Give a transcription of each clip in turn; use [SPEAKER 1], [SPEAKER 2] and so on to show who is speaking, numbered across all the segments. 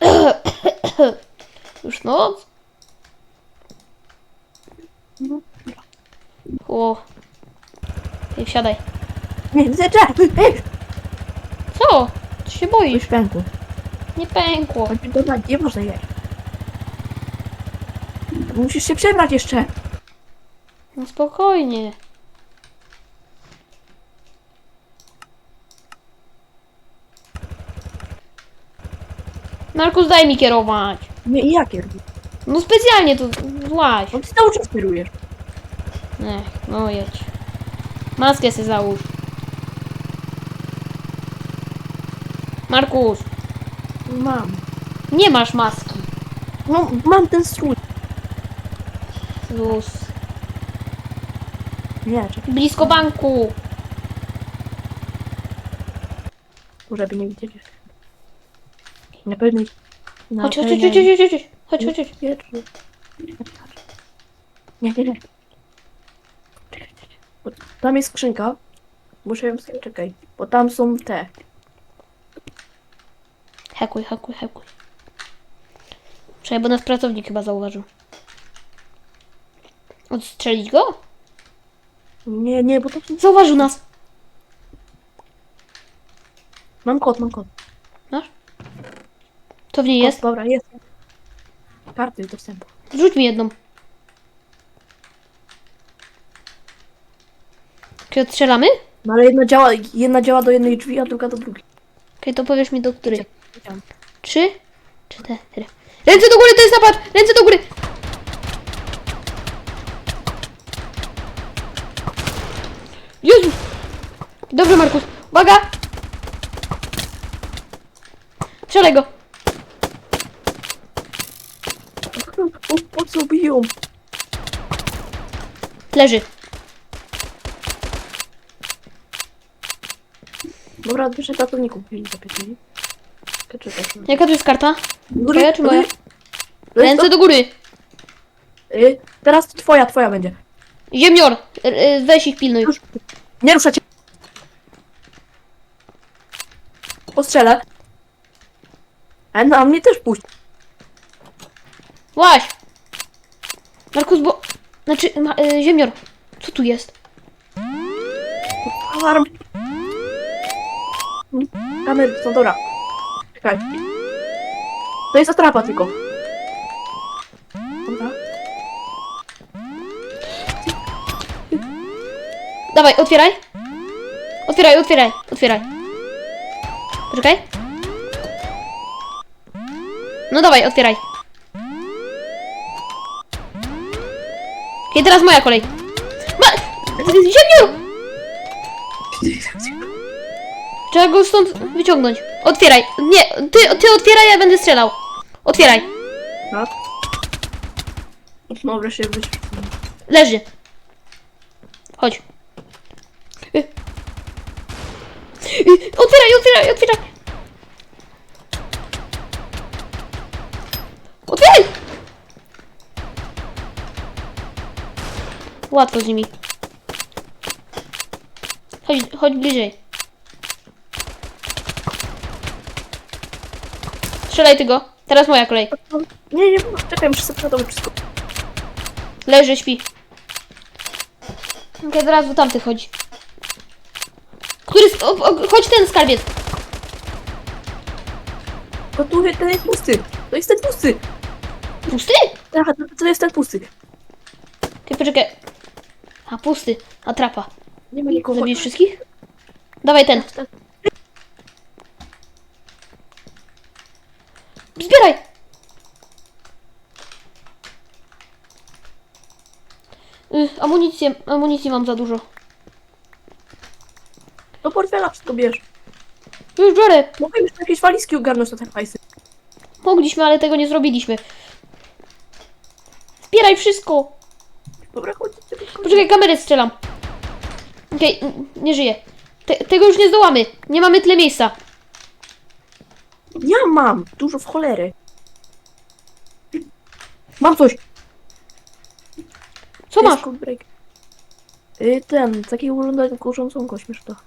[SPEAKER 1] Już noc?
[SPEAKER 2] No.
[SPEAKER 1] O. Ej, wsiadaj.
[SPEAKER 2] Nie, widzę!
[SPEAKER 1] Co? Ty się boisz?
[SPEAKER 2] Już pękło.
[SPEAKER 1] Nie pękło.
[SPEAKER 2] Dobra, nie można jeść. Musisz się przebrać jeszcze.
[SPEAKER 1] No spokojnie. Markus, daj mi kierować.
[SPEAKER 2] Nie, i jakie robisz?
[SPEAKER 1] No specjalnie to złaś.
[SPEAKER 2] No ty cały czas kierujesz.
[SPEAKER 1] Ech, no jedź. Maskę se załóż. Markus,
[SPEAKER 2] Mam.
[SPEAKER 1] nie masz maski.
[SPEAKER 2] No, mam ten strój.
[SPEAKER 1] Luz.
[SPEAKER 2] Nie, czekaj,
[SPEAKER 1] Blisko banku.
[SPEAKER 2] żeby nie widzieli. Na pewno... na
[SPEAKER 1] Chodź, chodź,
[SPEAKER 2] pewno-
[SPEAKER 1] chodź, chodź, chodź, chodź, chodź, chodź, chodź.
[SPEAKER 2] Nie, nie, nie. nie. Czekaj, czekaj. Bo Tam jest skrzynka. Muszę ją sobie, czekaj. Bo tam są te.
[SPEAKER 1] Hakuj, hakuj, hakuj. Czekaj, bo nas pracownik chyba zauważył. Odstrzelić go?
[SPEAKER 2] Nie, nie, bo to.
[SPEAKER 1] Zauważył nas.
[SPEAKER 2] Mam kod, mam kod.
[SPEAKER 1] To w niej jest.
[SPEAKER 2] Dobra, jest. Karty dostępu.
[SPEAKER 1] Rzuć mi jedną. Czy odstrzelamy?
[SPEAKER 2] No ale jedna działa, jedna działa do jednej drzwi, a druga do drugiej.
[SPEAKER 1] Okej, to powiesz mi do której. Trzy? Cztery. Ręce do góry, to jest napad! Ręce do góry! Jezu! Dobrze, Markus. Uwaga! Strzelaj go!
[SPEAKER 2] Co biją?
[SPEAKER 1] Leży.
[SPEAKER 2] Dobra, zapiekli. Czekaj.
[SPEAKER 1] Jaka tu jest karta?
[SPEAKER 2] Góry,
[SPEAKER 1] Twoja czy moja?
[SPEAKER 2] góry.
[SPEAKER 1] Ręce do góry!
[SPEAKER 2] y, Teraz twoja, twoja będzie.
[SPEAKER 1] Ziemnior! R- y, Weź ich pilnuj.
[SPEAKER 2] Już. Nie ruszać. Postrzelę. A na mnie też puść.
[SPEAKER 1] Łaź! Markus, bo... Znaczy, ma, y, ziemnior. Co tu jest?
[SPEAKER 2] Alarm. Kamery są, dobra. Czekaj. To jest atrapa tylko. Dobra.
[SPEAKER 1] Dawaj, otwieraj. Otwieraj, otwieraj, otwieraj. Poczekaj. No dawaj, otwieraj. Okej, teraz moja kolej. Ma... Ziemnior! Trzeba go stąd wyciągnąć. Otwieraj. Nie, ty, ty otwieraj, ja będę strzelał. Otwieraj.
[SPEAKER 2] No. No wreszcie być.
[SPEAKER 1] Leży. Chodź. Y. Y, otwieraj, otwieraj. Otwieraj! Łatwo z nimi. Chodź, chodź bliżej. Strzelaj ty go. Teraz moja kolej.
[SPEAKER 2] Nie, nie, czekaj, muszę sobie przygotować wszystko.
[SPEAKER 1] Leży, śpi. Okej, teraz do tamtych chodzi. Który... O, o, chodź ten skarbiec.
[SPEAKER 2] Gotuję, ten jest pusty. To jest ten pusty.
[SPEAKER 1] Pusty?
[SPEAKER 2] Tak, to- jest ten pusty.
[SPEAKER 1] Okej, poczekaj. A, pusty. Atrapa.
[SPEAKER 2] Nie ma nikogo.
[SPEAKER 1] Zabijesz wszystkich? Dawaj ten. Zbieraj! Y, amunicję, amunicji mam za dużo.
[SPEAKER 2] Do portfela wszystko bierz.
[SPEAKER 1] Już biorę.
[SPEAKER 2] Mogę już jakieś walizki ogarnąć na te hajsy.
[SPEAKER 1] Mogliśmy, ale tego nie zrobiliśmy. Zbieraj wszystko.
[SPEAKER 2] Dobra, chodź.
[SPEAKER 1] Poczekaj, kamerę strzelam. Okej, n- nie żyje. Te, tego już nie zdołamy. Nie mamy tyle miejsca.
[SPEAKER 2] Ja mam dużo w cholery. Mam coś.
[SPEAKER 1] Co masz?
[SPEAKER 2] Break. Y, ten, taki urządzenie kurzącą kość śmiesznego.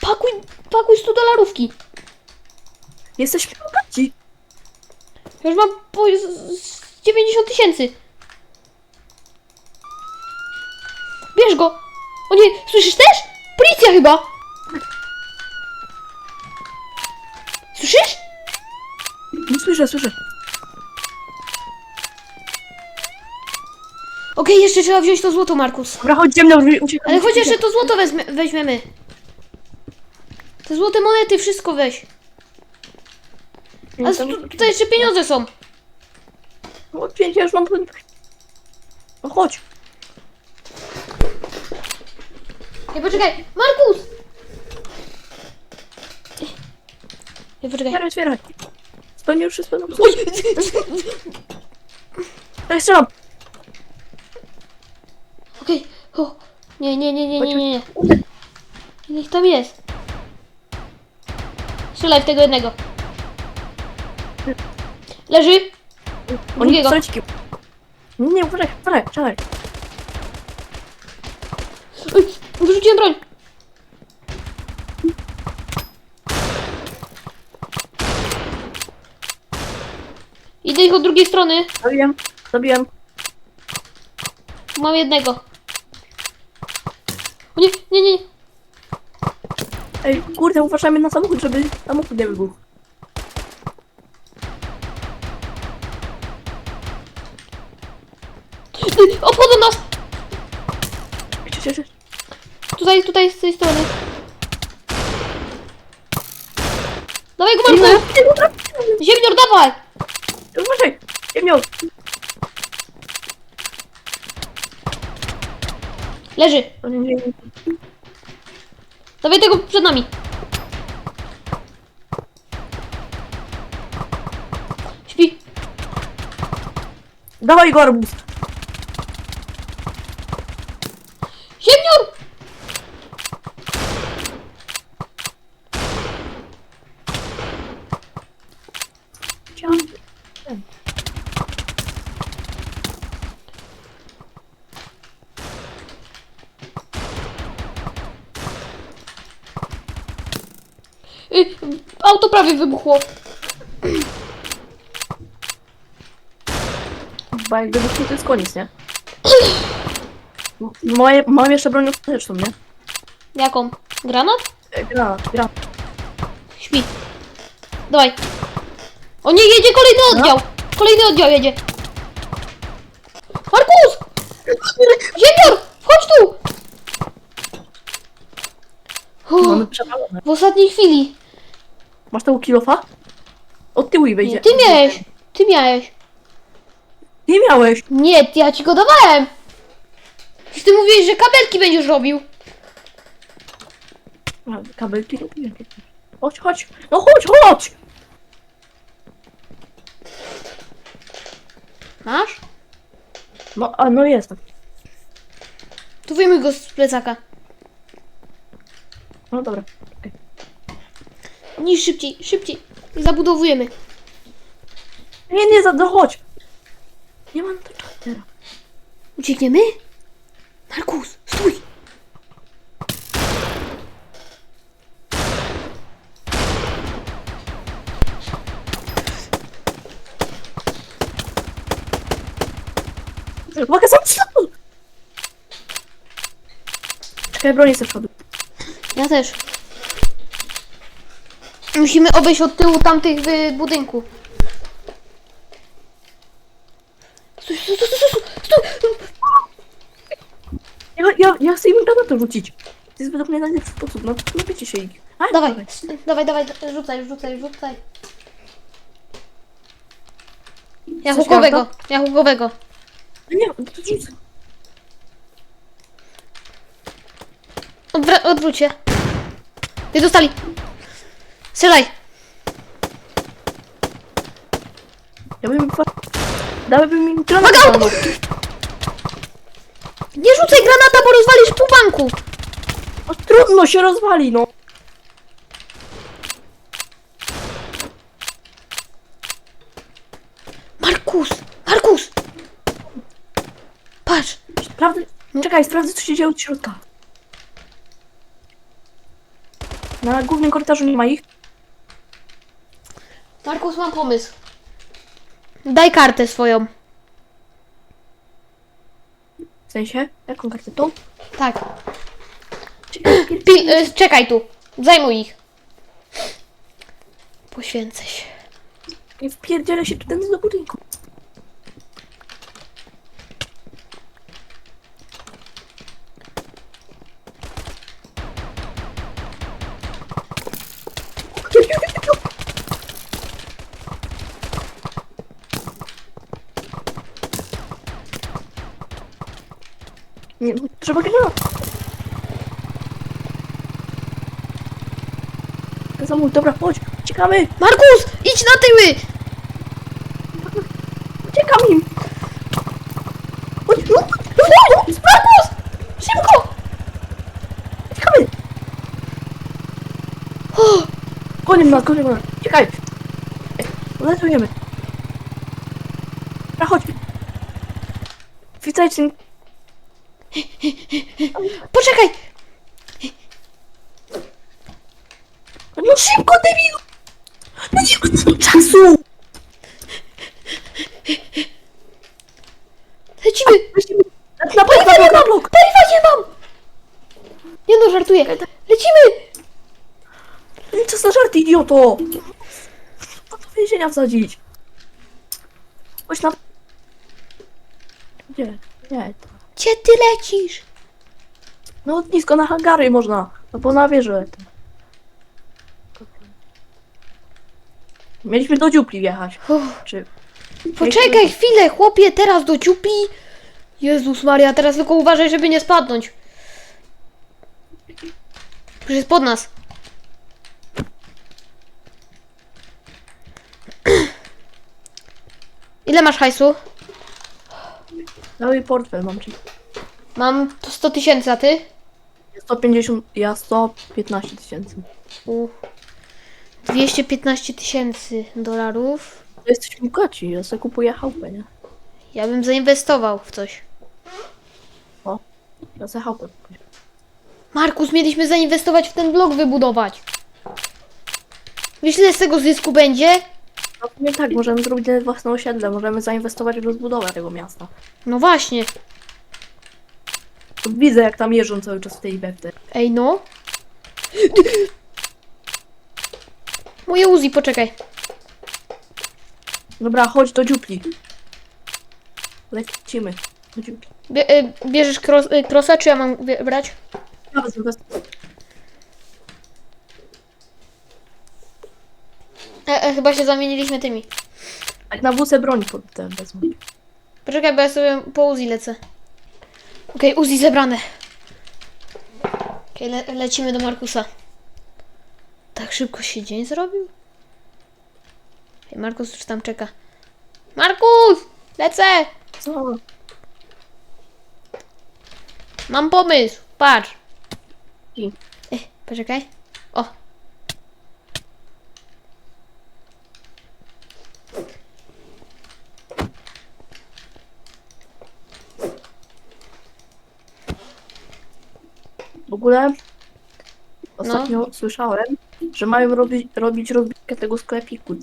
[SPEAKER 1] Pakuj, pakuj 100 dolarówki.
[SPEAKER 2] Jesteśmy
[SPEAKER 1] już mam po z- z 90 tysięcy. Bierz go. O nie, słyszysz też? Policja chyba. Słyszysz?
[SPEAKER 2] Nie słyszę, słyszę.
[SPEAKER 1] Okej, jeszcze trzeba wziąć to złoto, Markus.
[SPEAKER 2] Dobra, chodź ze mną, uciekaj.
[SPEAKER 1] Ale chodź jeszcze to złoto wezmę, weźmiemy. Te złote monety, wszystko weź. A tu, tutaj jeszcze pieniądze są.
[SPEAKER 2] No, pięć, ja już mam... No chodź.
[SPEAKER 1] Nie, poczekaj. Markus! Nie, poczekaj.
[SPEAKER 2] Otwieraj, otwieraj. Spełnię już wszystko. No,
[SPEAKER 1] Oj!
[SPEAKER 2] tak strzelam.
[SPEAKER 1] Okej. O. Nie, nie, nie, nie, nie, nie, nie. Niech tam jest. Strzelaj w tego jednego. Leży.
[SPEAKER 2] Oni
[SPEAKER 1] Drugiego.
[SPEAKER 2] strzelci. Nie, nie, uważaj, uważaj, uważaj.
[SPEAKER 1] Oj, wyrzuciłem broń. Idę ich od drugiej strony.
[SPEAKER 2] Zabiłem, zabiłem.
[SPEAKER 1] Mam jednego. O nie, nie, nie. nie.
[SPEAKER 2] Ej, kurde, uważajmy na samochód, żeby samochód nie wybuchł.
[SPEAKER 1] Tutaj, tutaj, z tej strony. Dawaj go, Marku! Ziemnior, dawaj!
[SPEAKER 2] Uważaj, nie miał.
[SPEAKER 1] Leży. Dawaj tego przed nami. Śpi.
[SPEAKER 2] Dawaj go, arbuz.
[SPEAKER 1] Ziemnior!
[SPEAKER 2] Chciałam-
[SPEAKER 1] Y, auto prawie wybuchło.
[SPEAKER 2] Bo jak wybuchnie, to jest koniec, nie? Moje, mam jeszcze broń ostateczną, nie?
[SPEAKER 1] Jaką? Granat?
[SPEAKER 2] E, Gra, gra.
[SPEAKER 1] Śpi. Dawaj. O nie, jedzie kolejny oddział. Kolejny oddział jedzie. Markus! Ziemnior! Chodź tu!
[SPEAKER 2] Mamy
[SPEAKER 1] Uff,
[SPEAKER 2] przepalone.
[SPEAKER 1] w ostatniej chwili.
[SPEAKER 2] Masz tego kilofa? Od tyłu i wejdzie.
[SPEAKER 1] Nie, ty miałeś. Ty miałeś.
[SPEAKER 2] Nie miałeś.
[SPEAKER 1] Nie, ja ci go dawałem. Przecież ty mówiłeś, że kabelki będziesz robił.
[SPEAKER 2] A, Kabelki robiłem. Chodź, chodź. No chodź, chodź.
[SPEAKER 1] Masz?
[SPEAKER 2] No, a no jestem.
[SPEAKER 1] Tu wyjmuj go z plecaka.
[SPEAKER 2] No dobra.
[SPEAKER 1] Niż szybciej, szybciej. Zabudowujemy.
[SPEAKER 2] Nie, nie, za, no chodź. Nie mam to czasu teraz.
[SPEAKER 1] Uciekniemy? Markus, stój!
[SPEAKER 2] Uwaga, sam! Czekaj, bronię sobie przodu.
[SPEAKER 1] Ja też. Musimy obejść od tyłu tamtych y, budynków. Stój, stój, stój, stój, stój, stój!
[SPEAKER 2] Ja, ja, ja chcę im granatę rzucić. To jest według mnie najlepszy sposób. No, nie wiecie się ich. A,
[SPEAKER 1] Dawaj, dawaj, dawaj, rzucaj, rzucaj, rzucaj. Ja
[SPEAKER 2] Coś
[SPEAKER 1] hukowego,
[SPEAKER 2] miał
[SPEAKER 1] ja hukowego.
[SPEAKER 2] Nie, to rzucę.
[SPEAKER 1] Odwra- odwróć się. Ty dostali. Strzelaj.
[SPEAKER 2] Ja bym... Dałbym im granatę.
[SPEAKER 1] Uwaga. Nie rzucaj granata, bo rozwalisz pół banku.
[SPEAKER 2] No trudno się rozwali, no.
[SPEAKER 1] Markus, Markus. Patrz.
[SPEAKER 2] Sprawdzę. Czekaj, sprawdzę co się dzieje od środka. Na głównym korytarzu nie ma ich.
[SPEAKER 1] Markus, mam pomysł. Daj kartę swoją.
[SPEAKER 2] W sensie? Jaką kartę? Tą?
[SPEAKER 1] Tak. Pil, y, czekaj tu. Zajmuj ich. Poświęcę się.
[SPEAKER 2] Nie wpierdzielę się tu ten do budynku. Zamój, dobra, chodź, uciekamy!
[SPEAKER 1] Markus, idź na tyły!
[SPEAKER 2] Uciekam im! Chodź, no,
[SPEAKER 1] Markus! Markus! Szybko!
[SPEAKER 2] uciekamy! Gonią nas, gonią nas, uciekaj! Lecujemy! Dobra, chodź! Witajcie!
[SPEAKER 1] Poczekaj!
[SPEAKER 2] No szybko, debilu! No nie ma czasu!
[SPEAKER 1] Lecimy!
[SPEAKER 2] Na, na, na blok, na blok!
[SPEAKER 1] Paliwa nie mam! Nie no, żartuję. Lecimy!
[SPEAKER 2] Co za żart, idioto! Po do więzienia wsadzić! Chodź na... Gdzie? Nie.
[SPEAKER 1] Gdzie ty lecisz?
[SPEAKER 2] No nisko na hangary można. No bo na wieżę. Mieliśmy do dziupli wjechać.
[SPEAKER 1] Uff,
[SPEAKER 2] Czy...
[SPEAKER 1] poczekaj chwilę, chłopie, teraz do ciupi. Jezus Maria, teraz tylko uważaj, żeby nie spadnąć. Już jest pod nas. Ile masz hajsu?
[SPEAKER 2] Cały portfel mam ci.
[SPEAKER 1] Mam to 100 tysięcy, a ty?
[SPEAKER 2] Ja 150, ja 115 tysięcy.
[SPEAKER 1] U. 215 tysięcy dolarów.
[SPEAKER 2] To jesteśmy bogaci, ja sobie kupuję chałupę, nie?
[SPEAKER 1] Ja bym zainwestował w coś.
[SPEAKER 2] Ja sobie chałupę kupuję.
[SPEAKER 1] Markus, mieliśmy zainwestować w ten blok wybudować. Wiesz, ile z tego zysku będzie?
[SPEAKER 2] No sumie tak, możemy zrobić nawet własne osiedle, możemy zainwestować w rozbudowę tego miasta.
[SPEAKER 1] No właśnie.
[SPEAKER 2] Widzę jak tam jeżdżą cały czas w tej befty.
[SPEAKER 1] Ej, no. Moje Uzi, poczekaj.
[SPEAKER 2] Dobra, chodź do dziupli. Lecimy. Do dziupli.
[SPEAKER 1] Bie, y, bierzesz kros, y, krosa, czy ja mam bie- brać? E, e, chyba się zamieniliśmy tymi.
[SPEAKER 2] Jak na wózę broń pod ten wezmę.
[SPEAKER 1] Poczekaj, bo ja sobie po Uzi lecę. Okej, Uzi zebrane. Okej, le, lecimy do Markusa. Tak szybko się dzień zrobił? Ej, Markus już tam czeka. Markus! Lecę!
[SPEAKER 2] Co?
[SPEAKER 1] Mam pomysł. Patrz.
[SPEAKER 2] I?
[SPEAKER 1] Ej, poczekaj. O.
[SPEAKER 2] W ogóle ostatnio słyszałem, że mają robić, robić rozbitkę tego sklepiku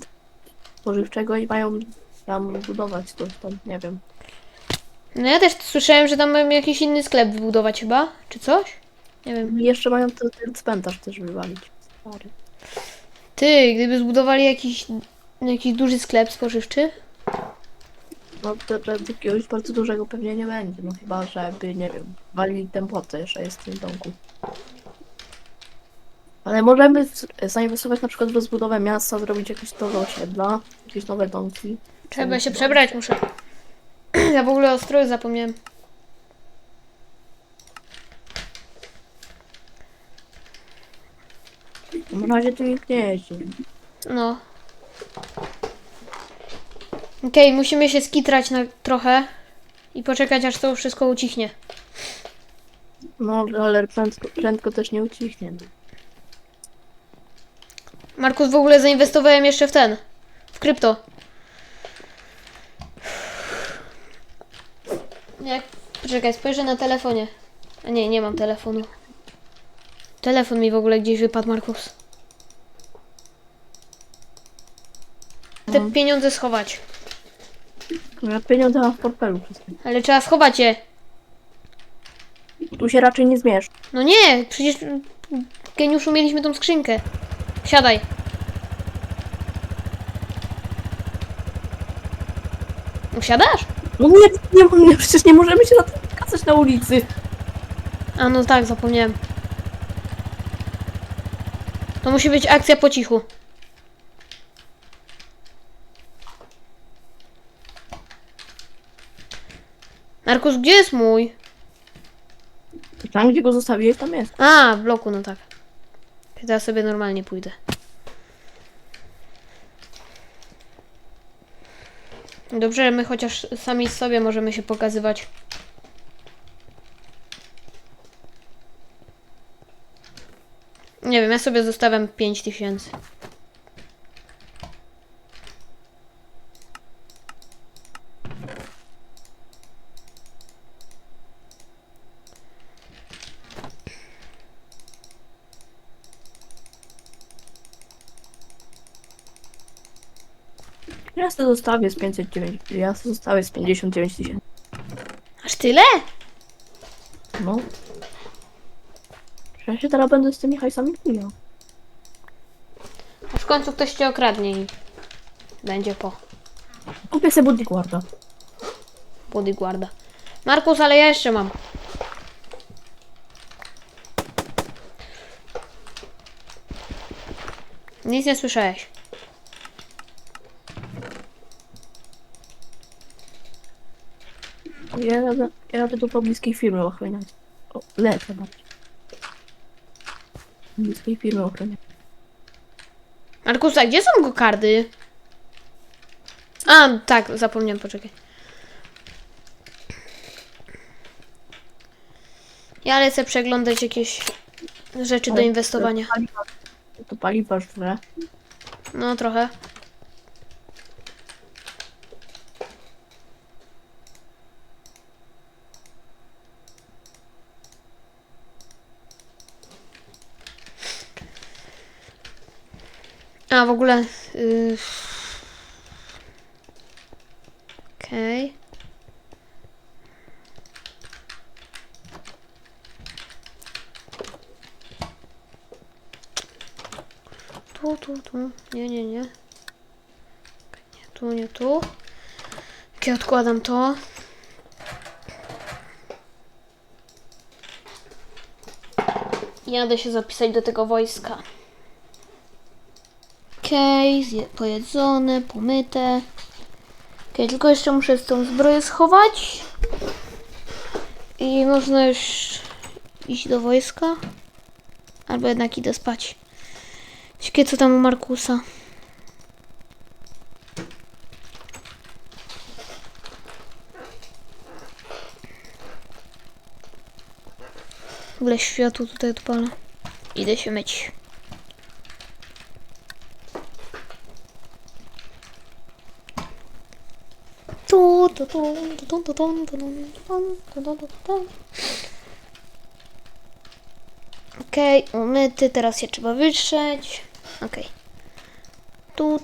[SPEAKER 2] spożywczego i mają tam budować coś tam, nie wiem.
[SPEAKER 1] No ja też słyszałem, że tam mają jakiś inny sklep wybudować chyba, czy coś? Nie wiem.
[SPEAKER 2] I jeszcze mają ten, ten cmentarz też wywalić. Stary.
[SPEAKER 1] Ty, gdyby zbudowali jakiś, jakiś duży sklep spożywczy,
[SPEAKER 2] No to, to jakiegoś bardzo dużego pewnie nie będzie, no chyba, żeby, nie wiem, walili ten płot, co jeszcze jest w tym domku. Ale możemy z- zainwestować na przykład w rozbudowę miasta, zrobić jakieś nowe osiedla, jakieś nowe domki.
[SPEAKER 1] trzeba się przebrać muszę. Ja w ogóle o stroju zapomniałem.
[SPEAKER 2] Na razie tu nikt nie jeździ.
[SPEAKER 1] No. Okej, musimy się skitrać na trochę i poczekać aż to wszystko ucichnie.
[SPEAKER 2] No, ale prędko, prędko też nie ucichnie. no.
[SPEAKER 1] Markus, w ogóle zainwestowałem jeszcze w ten, w krypto. Jak? Poczekaj, spojrzę na telefonie. A nie, nie mam telefonu. Telefon mi w ogóle gdzieś wypadł, Markus. Te
[SPEAKER 2] No.
[SPEAKER 1] pieniądze schować.
[SPEAKER 2] Ja pieniądze mam w portfelu.
[SPEAKER 1] Ale trzeba schować je.
[SPEAKER 2] Tu się raczej nie zmierz.
[SPEAKER 1] No nie, przecież mm, geniuszu mieliśmy tą skrzynkę. Siadaj. Usiadasz?
[SPEAKER 2] No nie, nie, nie, przecież nie możemy się na tym kazać na ulicy.
[SPEAKER 1] A no tak, zapomniałem. To musi być akcja po cichu. Markus, gdzie jest mój?
[SPEAKER 2] Tam, gdzie go zostawiłeś, tam jest.
[SPEAKER 1] A, w bloku, no tak. Teraz sobie normalnie pójdę. Dobrze, my chociaż sami sobie możemy się pokazywać. Nie wiem, ja sobie zostawiam 5000.
[SPEAKER 2] Ja sobie zostawię z 509. Ja sobie zostawię z 59 tysięcy.
[SPEAKER 1] Aż tyle?
[SPEAKER 2] No. Ja się teraz będę z tymi hajsami kminiał.
[SPEAKER 1] A w końcu ktoś cię okradnie i będzie po
[SPEAKER 2] Kupię sobie bodyguarda.
[SPEAKER 1] bodyguarda. Markus, ale ja jeszcze mam. Nic nie słyszałeś.
[SPEAKER 2] Ja jadę, ja jadę do pobliskiej firmy ochroniać. O, lecę bardziej. Pobliskiej firmy ochroniać.
[SPEAKER 1] Markus, a gdzie są go kardy? A, tak, zapomniałem, poczekaj. Ja lecę przeglądać jakieś rzeczy do inwestowania.
[SPEAKER 2] To paliwa, to paliwa żre.
[SPEAKER 1] No, trochę. A, w ogóle... Yy... Okej. Tu, tu, tu. Nie, nie, nie. Nie tu, nie tu. Ok, odkładam to. Jadę się zapisać do tego wojska. Okej, okay, pojedzone, pomyte. Okej, tylko jeszcze muszę tą zbroję schować. I można już iść do wojska. Albo jednak idę spać. Ciekawe co tam u Markusa. W ogóle światło tutaj odpala. Idę się myć. Okej, umyty, teraz się trzeba wytrzeć. Okej. Tu.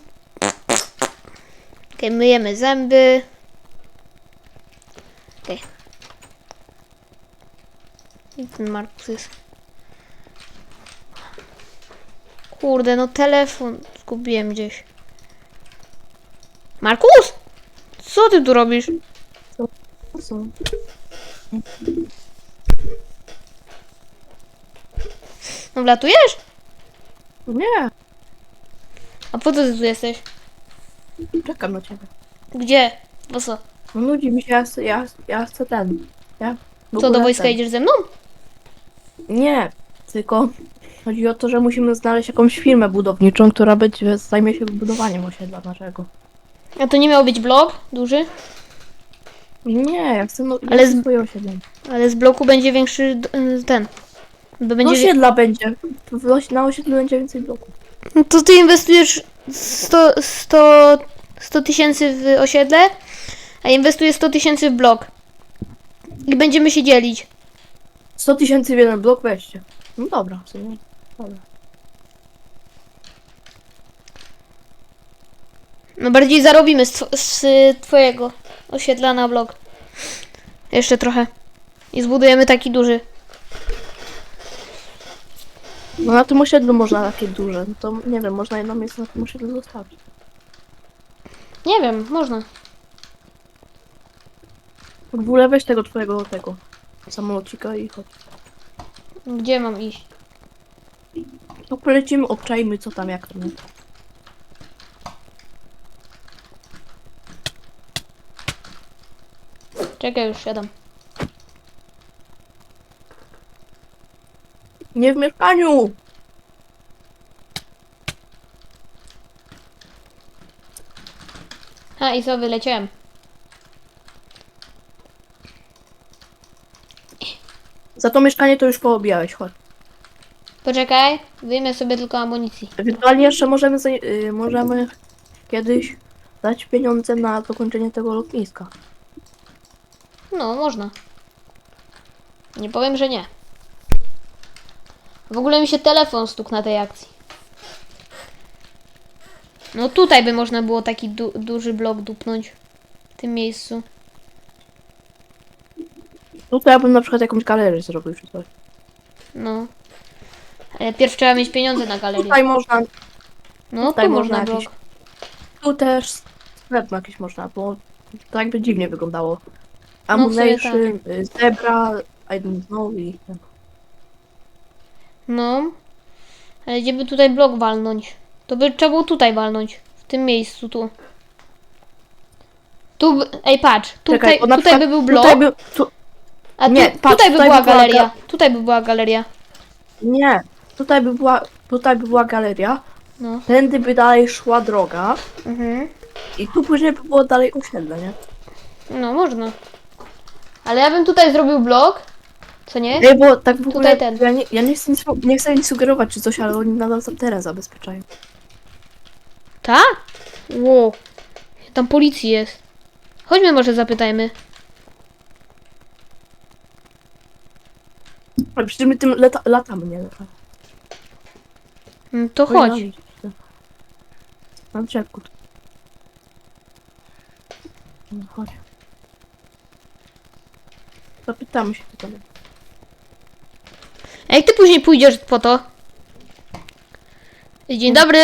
[SPEAKER 1] Okej, myjemy zęby. Okej. I ten Markus jest. Kurde, no telefon zgubiłem gdzieś. Markus! Co ty tu robisz?
[SPEAKER 2] Są.
[SPEAKER 1] No wlatujesz?
[SPEAKER 2] Nie,
[SPEAKER 1] A po co ty tu jesteś?
[SPEAKER 2] czekam na ciebie.
[SPEAKER 1] Gdzie? Po co?
[SPEAKER 2] No nudzi mi się, ja, chcę- ja, ja chcę ten. Ja w
[SPEAKER 1] Co, do wojska
[SPEAKER 2] ten.
[SPEAKER 1] idziesz ze mną?
[SPEAKER 2] Nie, tylko chodzi o to, że musimy znaleźć jakąś firmę budowniczą, która będzie zajmie się budowaniem osiedla naszego.
[SPEAKER 1] A to nie miał być blok duży?
[SPEAKER 2] Nie, chcę, no,
[SPEAKER 1] Ale z-
[SPEAKER 2] swoje osiedle.
[SPEAKER 1] Ale z bloku będzie większy d- y, ten. Bo
[SPEAKER 2] No
[SPEAKER 1] będzie.
[SPEAKER 2] osiedla będzie. W osi- Na osiedlu będzie więcej bloków.
[SPEAKER 1] No to ty inwestujesz 100 100 100 tysięcy w osiedle, a inwestujesz 100 tysięcy w blok. I będziemy się dzielić.
[SPEAKER 2] 100 tysięcy w jeden blok weźcie. No dobra, w sumie. Dobra.
[SPEAKER 1] No bardziej zarobimy z, z twojego osiedla na blok. Jeszcze trochę. I zbudujemy taki duży.
[SPEAKER 2] No na tym osiedlu można takie duże. No to nie wiem, można jedno miejsce na tym osiedlu zostawić.
[SPEAKER 1] Nie wiem, można.
[SPEAKER 2] W ogóle weź tego twojego tego samolocika i chodź.
[SPEAKER 1] Gdzie mam iść?
[SPEAKER 2] No polecimy, obczajmy co tam, jak to nie.
[SPEAKER 1] Czekaj, już siadam.
[SPEAKER 2] Nie w mieszkaniu!
[SPEAKER 1] Ha, i co, wyleciałem.
[SPEAKER 2] Za to mieszkanie to już poobijałeś, chodź.
[SPEAKER 1] Poczekaj, wyjmę sobie tylko amunicji.
[SPEAKER 2] Ewentualnie jeszcze możemy, y, możemy kiedyś dać pieniądze na dokończenie tego lotniska.
[SPEAKER 1] No, można. Nie powiem, że nie. W ogóle mi się telefon stukł na tej akcji. No tutaj by można było taki du duży blok dupnąć. W tym miejscu.
[SPEAKER 2] Tutaj ja bym na przykład jakąś galerię zrobił czy coś.
[SPEAKER 1] No. Ale pierw trzeba mieć pieniądze na galerię.
[SPEAKER 2] Tutaj można,
[SPEAKER 1] No,
[SPEAKER 2] tutaj
[SPEAKER 1] tu
[SPEAKER 2] można
[SPEAKER 1] można
[SPEAKER 2] jakiś- tu też sklep jakiś można, bo to jakby dziwnie wyglądało. Ammunition, y, zebra, I don't know i...
[SPEAKER 1] No. Ale gdzie by tutaj blok walnąć? To by trzeba było tutaj walnąć. W tym miejscu, tu. Tu, by- ej patrz, tutaj,
[SPEAKER 2] Czekaj, bo na
[SPEAKER 1] tutaj by
[SPEAKER 2] przykład
[SPEAKER 1] był blok,
[SPEAKER 2] Tutaj by, tu,
[SPEAKER 1] a tu,
[SPEAKER 2] nie, patrz,
[SPEAKER 1] tutaj by
[SPEAKER 2] tutaj
[SPEAKER 1] była
[SPEAKER 2] by była
[SPEAKER 1] galeria.
[SPEAKER 2] ga-
[SPEAKER 1] Tutaj by była galeria.
[SPEAKER 2] nie, tutaj by była, tutaj by była galeria,
[SPEAKER 1] No.
[SPEAKER 2] tędy by dalej szła droga
[SPEAKER 1] Mhm.
[SPEAKER 2] i tu później by było dalej osiedle, nie?
[SPEAKER 1] No, można. Ale ja bym tutaj zrobił blok. Co nie?
[SPEAKER 2] Nie, bo tak w ogóle,
[SPEAKER 1] Tutaj ten.
[SPEAKER 2] ja nie, ja nie chcę, nic, nie chcę nic sugerować czy coś, ale oni nadal tam teren zabezpieczają.
[SPEAKER 1] Tak? Wow. Tam policji jest. Chodźmy może zapytajmy.
[SPEAKER 2] Ale przecież my tym lata, latamy, nie?
[SPEAKER 1] Mm, To chodź.
[SPEAKER 2] być. Na drzewku. tu. No, chodź. Zapytamy się tutaj.
[SPEAKER 1] A jak ty później pójdziesz po to? Dzień dobry.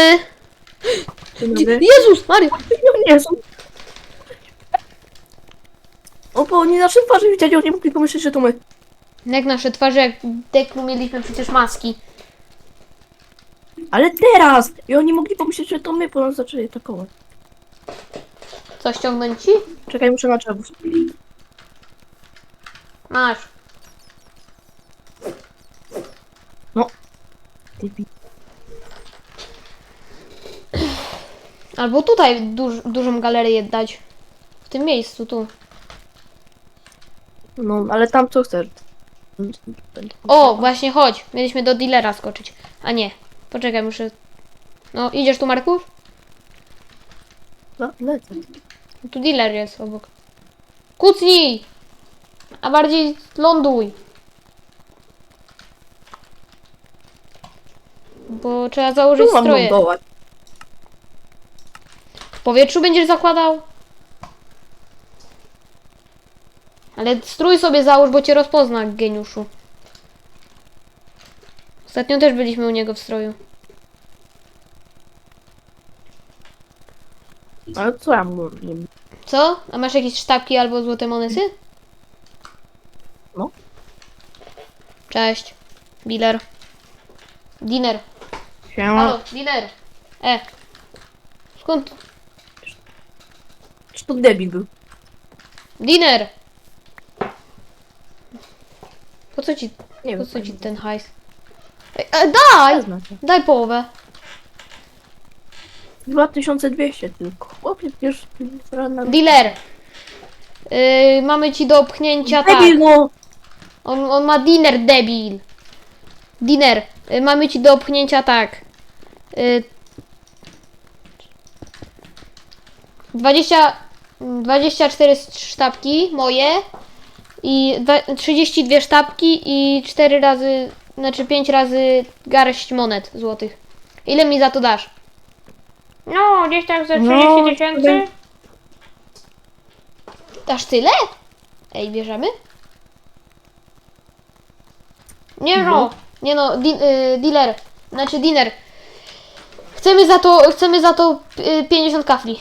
[SPEAKER 2] Dzień
[SPEAKER 1] Dzie-
[SPEAKER 2] dobry.
[SPEAKER 1] Jezus Maria.
[SPEAKER 2] No nie są. O, bo oni nasze twarze widzieli, oni mogli pomyśleć, że to my.
[SPEAKER 1] Jak nasze twarze, jak deklu mieliśmy przecież maski.
[SPEAKER 2] Ale teraz! I oni mogli pomyśleć, że to my, bo nas zaczęli atakować.
[SPEAKER 1] Co, ściągnąć ci?
[SPEAKER 2] Czekaj, muszę na drzewo.
[SPEAKER 1] Masz.
[SPEAKER 2] Debil.
[SPEAKER 1] Albo tutaj duż, dużą galerię dać. W tym miejscu, tu.
[SPEAKER 2] No, ale tam co chcesz.
[SPEAKER 1] O, właśnie chodź. Mieliśmy do dealera skoczyć. A nie. Poczekaj, muszę... No, idziesz tu, Markus?
[SPEAKER 2] No, lecę.
[SPEAKER 1] Tu dealer jest obok. Kucnij! A bardziej ląduj. Bo trzeba założyć
[SPEAKER 2] Tu mam
[SPEAKER 1] stroje.
[SPEAKER 2] lądować.
[SPEAKER 1] W powietrzu będziesz zakładał? Ale strój sobie załóż, bo cię rozpozna, geniuszu. Ostatnio też byliśmy u niego w stroju.
[SPEAKER 2] Ale co ja wiem.
[SPEAKER 1] Co? A masz jakieś sztabki albo złote monesy?
[SPEAKER 2] No.
[SPEAKER 1] Cześć. Dealer. Diner.
[SPEAKER 2] Siema.
[SPEAKER 1] Halo, dealer. E. Skąd?
[SPEAKER 2] Czy to debil był?
[SPEAKER 1] Diner! Po co ci,
[SPEAKER 2] Nie
[SPEAKER 1] po
[SPEAKER 2] wiem.
[SPEAKER 1] co ci ten hajs? Ej, e, daj! Daj połowę.
[SPEAKER 2] 2200 tylko. Chłopie, przecież.
[SPEAKER 1] Dealer! Yy, mamy ci do opchnięcia tak.
[SPEAKER 2] Debil, no!
[SPEAKER 1] On, on ma diner, debil. Diner. Y, mamy ci do opchnięcia tak. Y, 20, 24 sztabki moje i dwa- 32 sztabki i 4 razy znaczy 5 razy garść monet złotych. Ile mi za to dasz? No, gdzieś tak za 30
[SPEAKER 2] No,
[SPEAKER 1] tysięcy. Dasz tyle? Ej, bierzemy? Nie no,
[SPEAKER 2] No.
[SPEAKER 1] nie no, di, y, dealer, znaczy dinner. Chcemy za to, chcemy za to y, 50 kafli.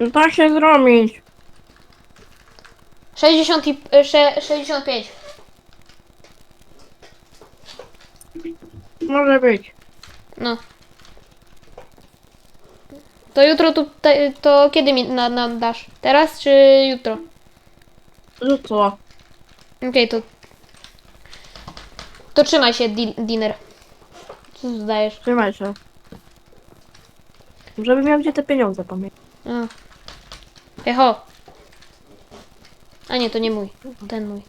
[SPEAKER 2] No da się zrobić.
[SPEAKER 1] 60 i, y, sze, 65.
[SPEAKER 2] Może być.
[SPEAKER 1] No. To jutro tu, te, to kiedy mi na, nam dasz? Teraz czy jutro?
[SPEAKER 2] No
[SPEAKER 1] Okej, to... To trzymaj się, di, dinner. Co zdajesz?
[SPEAKER 2] Trzymaj się. Żeby miał gdzie te pieniądze pamiętać.
[SPEAKER 1] A. Echo. A nie, to nie mój. Ten mój.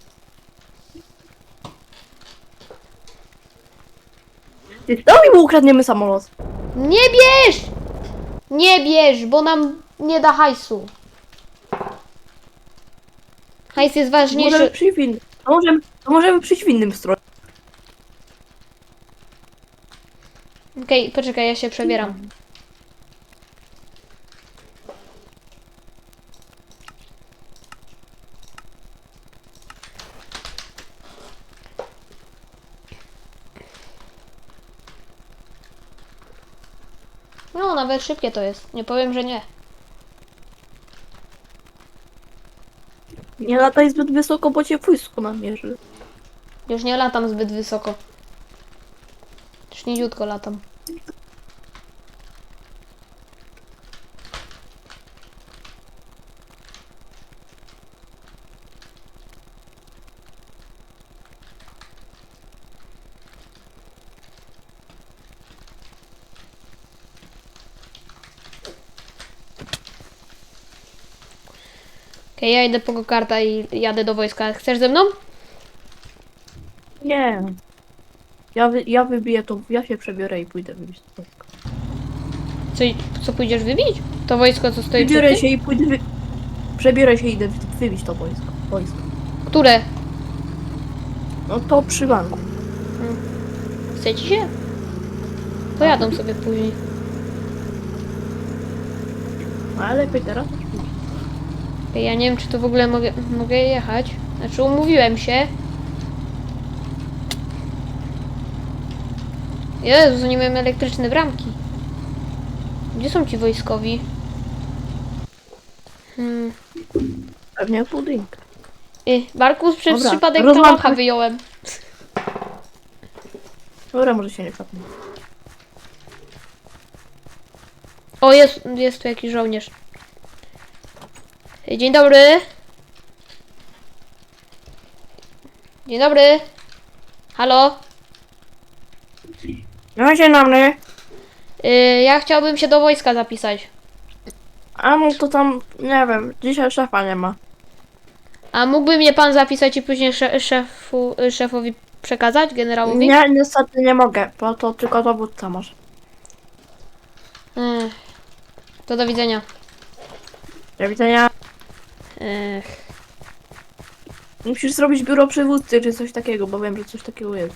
[SPEAKER 2] To mi mu ukradniemy samolot.
[SPEAKER 1] Nie bierz! Nie bierz, bo nam nie da hajsu. Hajs jest ważniejszy.
[SPEAKER 2] innym. To możemy, to możemy przyjść w innym stroju.
[SPEAKER 1] Okej, poczekaj, ja się przebieram. No, nawet szybkie to jest. Nie powiem, że nie.
[SPEAKER 2] Nie lataj zbyt wysoko, bo cię wojsko namierzy.
[SPEAKER 1] Już nie latam zbyt wysoko. Już niziutko latam. Okej, ja idę po go-karta i jadę do wojska. Chcesz ze mną?
[SPEAKER 2] Nie. Ja, wy, ja wybiję to, ja się przebiorę i pójdę wybić to wojsko.
[SPEAKER 1] Co, co pójdziesz wybić? To wojsko, co stoi przed
[SPEAKER 2] Wybiorę
[SPEAKER 1] tym?
[SPEAKER 2] się i pójdę wy... Przebiorę się i idę wy- wybić to wojsko. wojsko.
[SPEAKER 1] Które?
[SPEAKER 2] No to przy banku.
[SPEAKER 1] Chce ci się? To jadą sobie później.
[SPEAKER 2] Ale lepiej teraz
[SPEAKER 1] Ja nie wiem, czy to w ogóle mogę, mogę jechać. Znaczy, umówiłem się. Jezu, nie miałem elektryczne bramki. Gdzie są ci wojskowi? Hmm.
[SPEAKER 2] Pewnie w budynku.
[SPEAKER 1] Ej, Barkus, przez
[SPEAKER 2] Dobra,
[SPEAKER 1] przypadek
[SPEAKER 2] rozłam-
[SPEAKER 1] kałacha wyjąłem.
[SPEAKER 2] Dobra, może się nie kapnę.
[SPEAKER 1] O, jest, jest tu jakiś żołnierz. Dzień dobry. Dzień dobry. Halo?
[SPEAKER 2] No się na mnie.
[SPEAKER 1] Y, ja chciałbym się do wojska zapisać.
[SPEAKER 2] A no to tam, nie wiem, dzisiaj szefa nie ma.
[SPEAKER 1] A mógłby mnie pan zapisać i później sze szefu, y, szefowi przekazać, generałowi?
[SPEAKER 2] Nie, niestety nie mogę, bo to tylko dowódca może.
[SPEAKER 1] Ech. To do widzenia.
[SPEAKER 2] Do widzenia.
[SPEAKER 1] Ech.
[SPEAKER 2] Musisz zrobić biuro przywódcy czy coś takiego, bo wiem, że coś takiego jest.